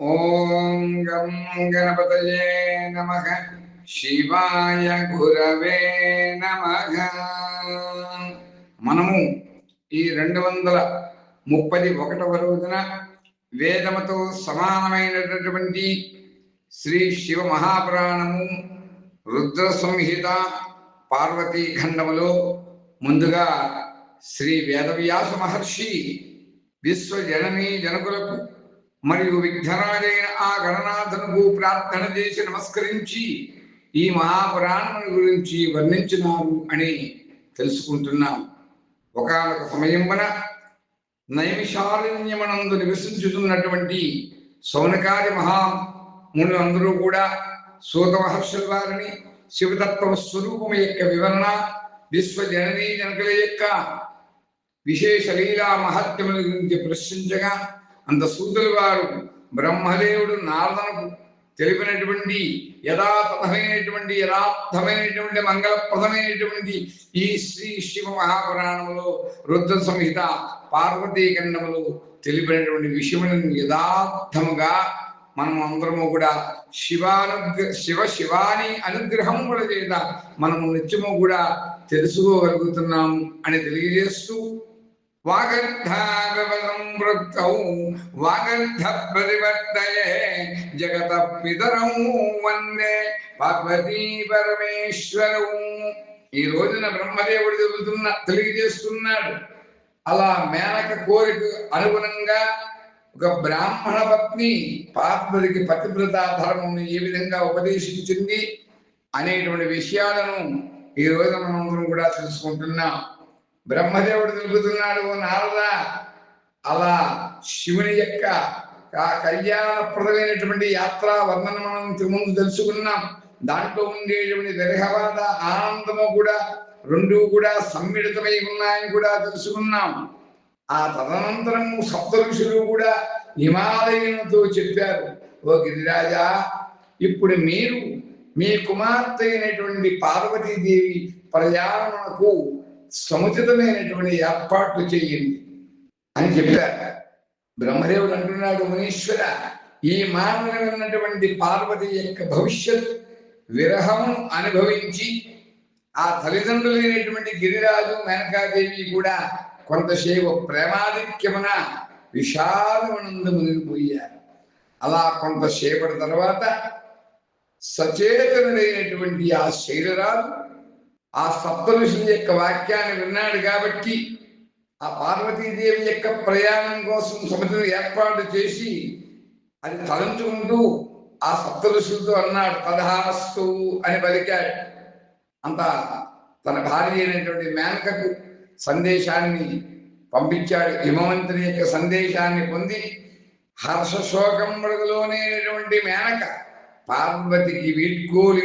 ఓం గం గణపతయే నమ. శివాయ గురవే నమ. మనము ఈ రెండు వందల ముప్పై ఒకటవ రోజున వేదముతో సమానమైనటువంటి శ్రీ శివ మహాపురాణము రుద్ర సంహిత పార్వతీ ఖండములో ముందుగా శ్రీ వేదవ్యాస మహర్షి విశ్వజననీ జనకులకు మరియు విఘ్నరాజైన ఆ గణనాథనుకు ప్రార్థన చేసి నమస్కరించి ఈ మహాపురాణం గురించి వర్ణించినారు అని తెలుసుకుంటున్నాం. ఒకనొక వన నైమిషారణ్యమనందు నివసించుతున్నటువంటి సౌనకాది మహామునులందరూ కూడా సూత మహర్షుల వారిని శివతత్వ స్వరూపం యొక్క వివరణ విశ్వజననీ జనకుల యొక్క విశేష లీలా మహత్యముల గురించి ప్రశ్నించగా అంత సూతులు వారు. బ్రహ్మదేవుడు నారదనకు తెలిపినటువంటి యథాతథమైనటువంటి యథార్థమైనటువంటి మంగళప్రదమైనటువంటి ఈ శ్రీ శివ మహాపురాణంలో రుద్ర సంహిత పార్వతీ ఖండములు తెలిపినటువంటి విషయములను యథార్థముగా మనం అందరము కూడా శివానుగ్ర శివ శివాని అనుగ్రహం కూడా చేత మనము నిత్యము కూడా తెలుసుకోగలుగుతున్నాము అని తెలియజేస్తూ వాగర్ధాగవసంవృత్తౌ వాగర్ధ ప్రతివర్తయే జగత పితరౌ వందే పార్వతీ పరమేశ్వరము ఈ రోజున బ్రహ్మదేవుడు చెబుతున్న తెలియజేస్తున్నాడు. అలా మేనక కోరిక అనుగుణంగా ఒక బ్రాహ్మణ పత్ని పార్వతికి పతివ్రత ధర్మం ఏ విధంగా ఉపదేశించింది అనేటువంటి విషయాలను ఈ రోజు మనందరం కూడా తెలుసుకుంటున్నాం. బ్రహ్మదేవుడు తెలుపుతున్నాడు ఓ అలా శివుని యొక్క కళ్యాణప్రదమైనటువంటి యాత్రా వర్ణన మనం ముందు తెలుసుకున్నాం. దాంట్లో ఉండేటువంటి విరహవాద ఆనందము కూడా రెండు కూడా సమ్మిళితమై ఉన్నాయని కూడా తెలుసుకున్నాం. ఆ తదనంతరము సప్త ఋషులు కూడా హిమాలయంతో చెప్పారు ఓ గిరిరాజా ఇప్పుడు మీరు మీ కుమార్తె అయినటువంటి పార్వతీదేవి ప్రయాణకు సముచితమైనటువంటి ఏర్పాట్లు చేయండి అని చెప్పారు. బ్రహ్మదేవుడు అంటున్నాడు మునీశ్వర ఈ మానవుని పార్వతి యొక్క భవిష్యత్ విరహము అనుభవించి ఆ తల్లిదండ్రులైనటువంటి గిరిరాజు మేనకాదేవి కూడా కొంతసేపు ప్రేమాధిక్యమున విషాదమునందు మునిగిపోయారు. అలా కొంతసేపటి తర్వాత సచేతనుడైనటువంటి ఆ శైలరాజు ఆ సప్తఋషుల యొక్క వాక్యాన్ని విన్నాడు కాబట్టి ఆ పార్వతీదేవి యొక్క ప్రయాణం కోసం సమితిని ఏర్పాటు చేసి అది తలంచుకుంటూ ఆ సప్త ఋషులతో అన్నాడు తదహాస్తు అని పలికాడు. అంత తన భార్య అయినటువంటి మేనకకు సందేశాన్ని పంపించాడు. హిమవంతుని యొక్క సందేశాన్ని పొంది హర్షశోకం మృగలోనేటువంటి మేనక పార్వతికి వీడ్కోలు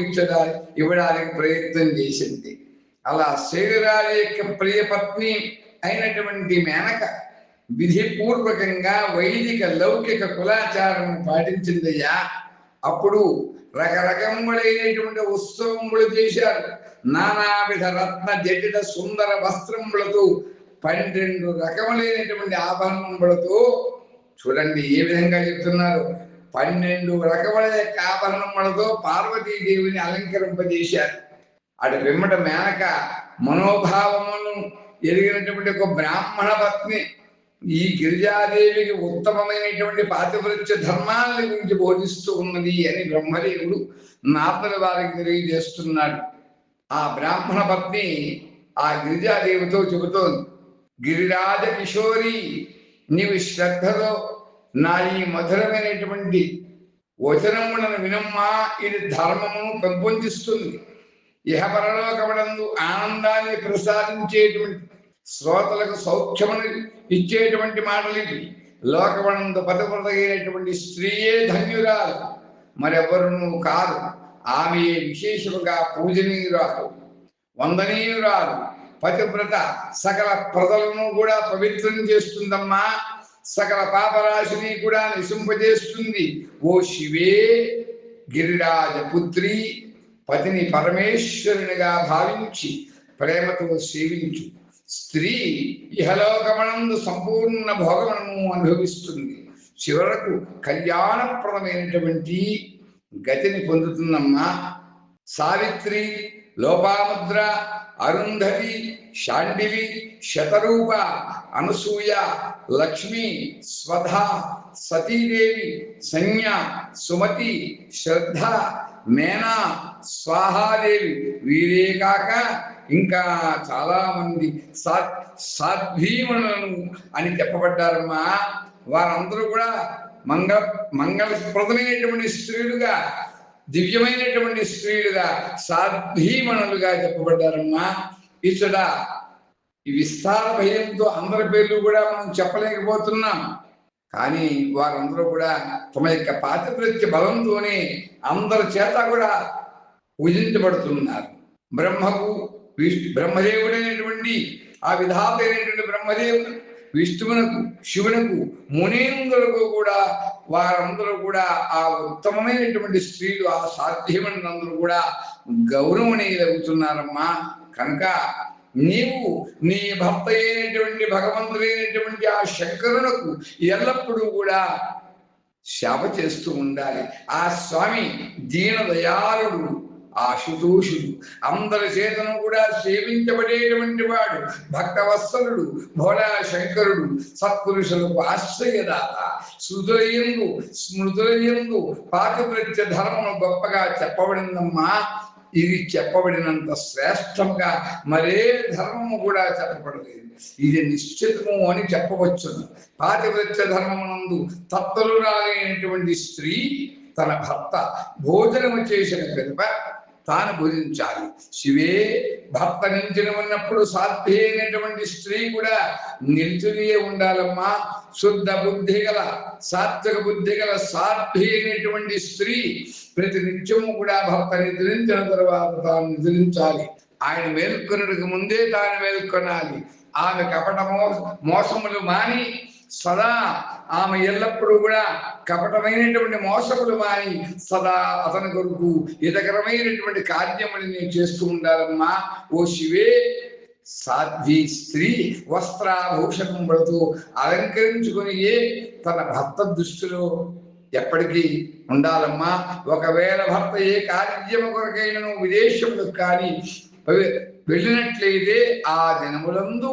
ఇవ్వడానికి ప్రయత్నం చేసింది. అలా శరీరాల యొక్క ప్రియపత్ని అయినటువంటి మేనక విధిపూర్వకంగా వైదిక లౌకిక కులాచారం పాటించిందయ్యా. అప్పుడు రకరకములైనటువంటి ఉత్సవములు చేశారు. నానావిధ రత్న జటిల సుందర వస్త్రములతో పన్నెండు రకములైనటువంటి ఆభరణములతో. చూడండి ఏ విధంగా చెప్తున్నారు. పన్నెండు రకముల యొక్క ఆభరణములతో పార్వతీదేవిని అలంకరింపజేశారు. అటు వెమ్మట మేనక మనోభావమును ఎరిగినటువంటి ఒక బ్రాహ్మణ పత్ని ఈ గిరిజాదేవికి ఉత్తమమైనటువంటి పాతివృత్య ధర్మాలని గురించి బోధిస్తూ ఉన్నది అని బ్రహ్మదేవుడు నాపల వారికి తెలియజేస్తున్నాడు. ఆ బ్రాహ్మణ పత్ని ఆ గిరిజాదేవితో చెబుతోంది గిరిరాజ కిషోరి నీవు శ్రద్ధలో నా ఈ మధురమైనటువంటి వచనములను వినమ్మా ఇది ధర్మమును పెంపొందిస్తుంది. ఇహ పరలోకములందు ఆనందాన్ని ప్రసాదించేటువంటి శ్రోతలకు సౌఖ్యమును ఇచ్చేటువంటి మాటలు ఇవి లోకమనందు పదపడదగినటువంటి స్త్రీయే ధన్యురాలు. మరెవరును కాదు. ఆమె విశేషముగా పూజనీయురాలు వందనీయురాలు. పతివ్రత సకల ప్రజలను కూడా పవిత్రం చేస్తుందమ్మా. సకల పాపరాశిని కూడా నిశింపజేస్తుంది ఓ శివే గిరిరాజ పుత్రి పతిని పరమేశ్వరునిగా భావించి ప్రేమతో సేవించు. స్త్రీ ఇహలోకమనందు సంపూర్ణ భోగమనము అనుభవిస్తుంది. చివరకు కళ్యాణప్రదమైనటువంటి గతిని పొందుతుందమ్మా. సావిత్రి లోపాముద్ర అరుంధతి శాండివి శతరూప అనసూయ లక్ష్మి స్వధ సతీదేవి సంజ్ఞ సుమతి శ్రద్ధ మేనా స్వాహాదేవి. వీరే కాక ఇంకా చాలా మంది సా సాధ్వీమణులను అని చెప్పబడ్డారమ్మా. వారందరూ కూడా మంగళ మంగళప్రదమైనటువంటి స్త్రీలుగా దివ్యమైనటువంటి స్త్రీలుగా సాధ్వీమణులుగా చెప్పబడ్డారమ్మా. ఇచ్చట ఈ విస్తార భయంతో అందరి పేర్లు కూడా మనం చెప్పలేకపోతున్నాం. కానీ వారందరూ కూడా తమ యొక్క పాతివృత్య బలంతోనే అందరి చేత కూడా పూజించబడుతున్నారు. బ్రహ్మకు విష్ణు బ్రహ్మదేవుడైనటువంటి ఆ విధాత అయినటువంటి బ్రహ్మదేవుడు విష్ణువునకు శివునకు మునీంద్రులకు కూడా వారందరూ కూడా ఆ ఉత్తమమైనటువంటి స్త్రీలు ఆ సాధ్యమైనందరూ కూడా గౌరవనీయులవుతున్నారమ్మా. కనుక నీవు నీ భర్త అయినటువంటి భగవంతుడైనటువంటి ఆ శంకరునకు ఎల్లప్పుడూ కూడా శాప చేస్తూ ఉండాలి. ఆ స్వామి దీన దయాళుడు ఆశుతోషుడు. అందరి చేతను కూడా సేవించబడేటువంటి వాడు భక్తవత్సలుడు భోళా శంకరుడు సత్పురుషులకు ఆశ్రయదాత. శృతులయందు స్మృతులయందు పాతివృత్య ధర్మం గొప్పగా చెప్పబడిందమ్మా. ఇది చెప్పబడినంత శ్రేష్టంగా మరే ధర్మము కూడా చెప్పబడలేదు. ఇది నిశ్చితము అని చెప్పవచ్చును. పాతివృత్య ధర్మమునందు తత్తలు రాలేనటువంటి స్త్రీ తన భర్త భోజనము చేసిన కనుక తాను భుజించాలి. శివే భర్త నిలిచిన ఉన్నప్పుడు సాధ్వి అయినటువంటి స్త్రీ కూడా నిల్చునియే ఉండాలమ్మా. శుద్ధ బుద్ధి గల సాత్విక బుద్ధి గల సాధ్వి అయినటువంటి స్త్రీ ప్రతి నిత్యము కూడా భర్త నిద్రించిన తర్వాత తాను నిద్రించాలి ఆయన మేల్కొనడానికి ముందే తాను మేల్కొనాలి. ఆమె కపట మో- మోసములు మాని సదా ఆమె ఎల్లప్పుడూ కూడా కపటమైనటువంటి మోసములు మాని సదా అతని కొరకు హితకరమైనటువంటి నేను చేస్తూ ఉండాలమ్మా. ఓ శివే సాధ్వి స్త్రీ వస్త్రాభూషణములతో అలంకరించుకొని తన భర్త దృష్టిలో ఎప్పటికీ ఉండాలమ్మా. ఒకవేళ భర్త ఏ కార్యము కొరకైనను విదేశములకు కానీ వెళ్ళినట్లయితే ఆ దినములందు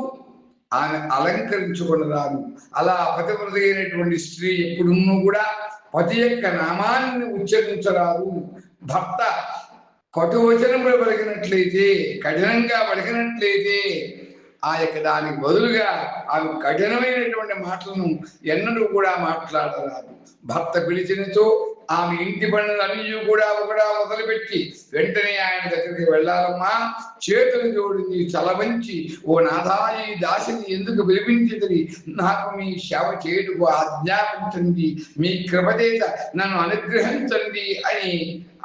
ఆమె అలంకరించుకొని రాదు అలా పతివ్రత అయినటువంటి స్త్రీ ఎప్పుడున్నూ కూడా పతి యొక్క నామాన్ని ఉచ్చరించరాదు. భర్త కటువచనములు పలికినట్లయితే కఠినంగా పలికినట్లయితే ఆ యొక్క దానికి బదులుగా ఆమె కఠినమైనటువంటి మాటలను ఎన్నడూ కూడా మాట్లాడరాదు. భర్త పిలిచినచో ఆమె ఇంటి పనులన్నీ కూడా ఒకడా మొదలుపెట్టి వెంటనే ఆయన దగ్గరికి వెళ్ళాలమ్మా. చేతులు జోడించి చలవంచి ఓ నాదాయి ఈ దాసిని ఎందుకు పిలిపించింది నాకు మీ సేవ చేయుటకు ఆజ్ఞాపించండి మీ కృపదేత నన్ను అనుగ్రహించండి అని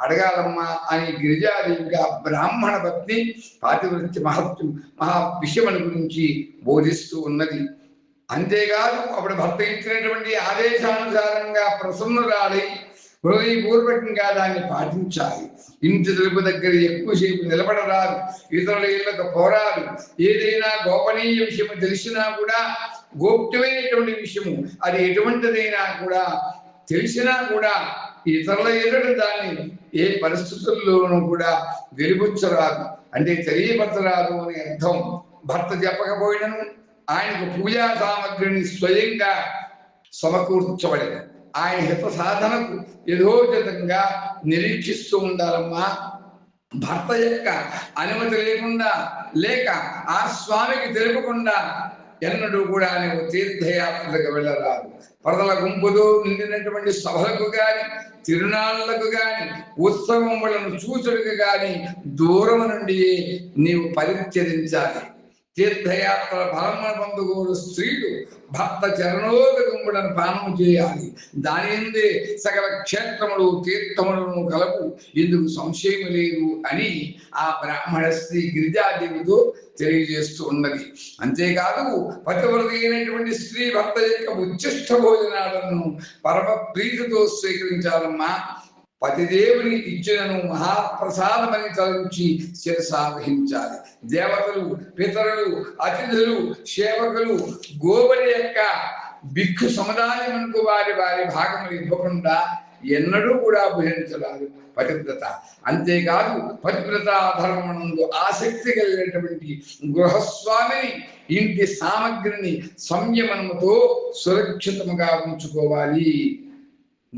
అడగాలమ్మా అని గిరిజాదేవిగా బ్రాహ్మణ భక్తి పాతివృత్తి మహత్వం మహా విషయముల గురించి బోధిస్తూ ఉన్నది. అంతేకాదు అప్పుడు భర్త ఇచ్చినటువంటి ఆదేశానుసారంగా ప్రసన్నురాలై హృదయపూర్వకంగా దాన్ని పాటించాలి. ఇంటి తలుపు దగ్గర ఎక్కువసేపు నిలబడరాదు. ఇతరుల ఇళ్ళకు పోరాదు. ఏదైనా గోపనీయ విషయం తెలిసినా కూడా గోప్యమైనటువంటి విషయము అది ఎటువంటిదైనా కూడా తెలిసినా కూడా ఇతరుల ఎదుట దాన్ని ఏ పరిస్థితుల్లోనూ కూడా వెలుగుచ్చరాదు. అంటే తెలియపరచరాదు అని అర్థం. భర్త చెప్పకపోయినను ఆయనకు పూజా సామగ్రిని స్వయంగా సమకూర్చబడినది ఆయన హిత సాధనకు యథోచితంగా నిరీక్షిస్తూ ఉండాలమ్మా. భర్త యొక్క అనుమతి లేకుండా లేక ఆ స్వామికి తెలుపకుండా ఎన్నడూ కూడా నీవు తీర్థయాత్రలకు వెళ్ళరాదు. పరదల గుంపుతో నిండినటువంటి సభలకు గాని తిరునాళ్ళకు గాని ఉత్సవములను చూచుటకు గాని దూరం నుండి నీవు పరిత్యజించాలి. తీర్థయాత్ర ఫలమున పొందుకోడు స్త్రీలు భర్త చరణోదకములను పానము చేయాలి. దాని ఎందే సకల క్షేత్రములు తీర్థములను కలవు. ఇందుకు సంశయం లేదు అని ఆ బ్రాహ్మణ స్త్రీ గిరిజాదేవితో తెలియజేస్తూ ఉన్నది. అంతేకాదు పతివ్రతైనటువంటి స్త్రీ భర్త యొక్క ఉచ్చిష్ట భోజనాలను పరమ ప్రీతితో స్వీకరించాలమ్మా. పతిదేవుని ఇచ్చినను మహాప్రసాదమని తలంచి శిరసావహించాలి దేవతలు పితరులు అతిథులు సేవకులు గోవుల యొక్క బిక్కు సముదాయమునకు వారి వారి భాగములు ఇవ్వకుండా ఎన్నడూ కూడా భుజించరాదు పతివ్రత అంతేకాదు పతివ్రత ధర్మమునందు ఆసక్తి కలిగినటువంటి గృహస్వామిని ఇంటి సామగ్రిని సంయమనముతో సురక్షితముగా ఉంచుకోవాలి.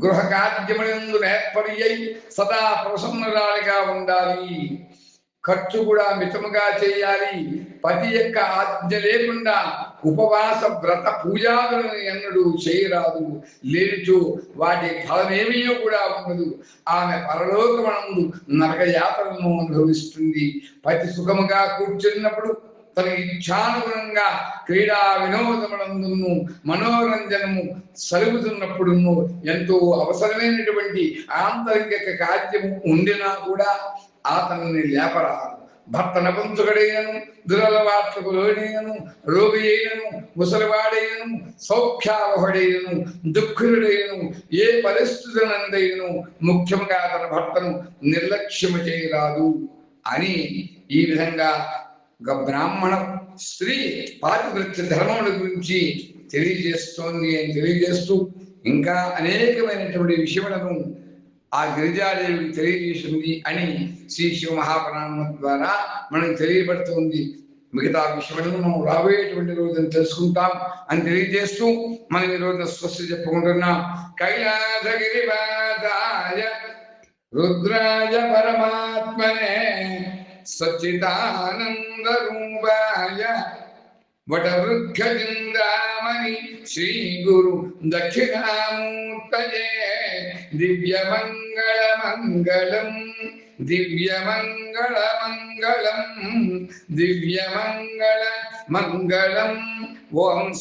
గృహ కార్యములందు ఏర్పడి అయి సదా ప్రసన్నరాలిగా ఉండాలి. ఖర్చు కూడా మితముగా చేయాలి. పతి యొక్క ఆజ్ఞ లేకుండా ఉపవాస వ్రత పూజాదులను ఎన్నడూ చేయరాదు. లేనిచో వాటి ఫలమేమీ కూడా ఉండదు. ఆమె పరలోకమనందు నరక యాత్రలను అనుభవిస్తుంది. పతి సుఖముగా కూర్చున్నప్పుడు తన ఇచ్చానుగుణంగా క్రీడా వినోదములందును మనోరంజనము సలుగుతున్నప్పుడును ఎంతో అవసరమైనటువంటి ఆంతరిక కార్యము ఉండినా కూడా అతన్ని లేపరాదు. భర్త నపుంసకుడైనను దురలవాట్లకు లోనైనను రోగి అయినను ముసలివాడైనను సౌఖ్యావహుడైనను దుఃఖుడైనను ఏ పరిస్థితులందైనను ముఖ్యంగా తన భర్తను నిర్లక్ష్యము చేయరాదు అని ఈ విధంగా ఒక బ్రాహ్మణ స్త్రీ పాతివృత్య ధర్మముల గురించి తెలియజేస్తోంది అని తెలియజేస్తూ ఇంకా అనేకమైనటువంటి విషయములను ఆ గిరిజాదేవి తెలియజేసింది అని శ్రీ శివ మహాప్రాణం ద్వారా మనకు తెలియబడుతుంది. మిగతా విషయములను మనం రాబోయేటువంటి రోజున తెలుసుకుంటాం అని తెలియజేస్తూ మనం ఈ రోజున స్వస్తి చెప్పుకుంటున్నాం. కైలాసగిరి రుద్రాయ పరమాత్మనే సచ్చిదానంద రూపాయ వటవృక్షజిందామణి శ్రీ గురు దక్షిణామూర్తయే దివ్యమంగళ మంగళం దివ్యమంగళ మంగళం దివ్యమంగళ మంగళం ఓం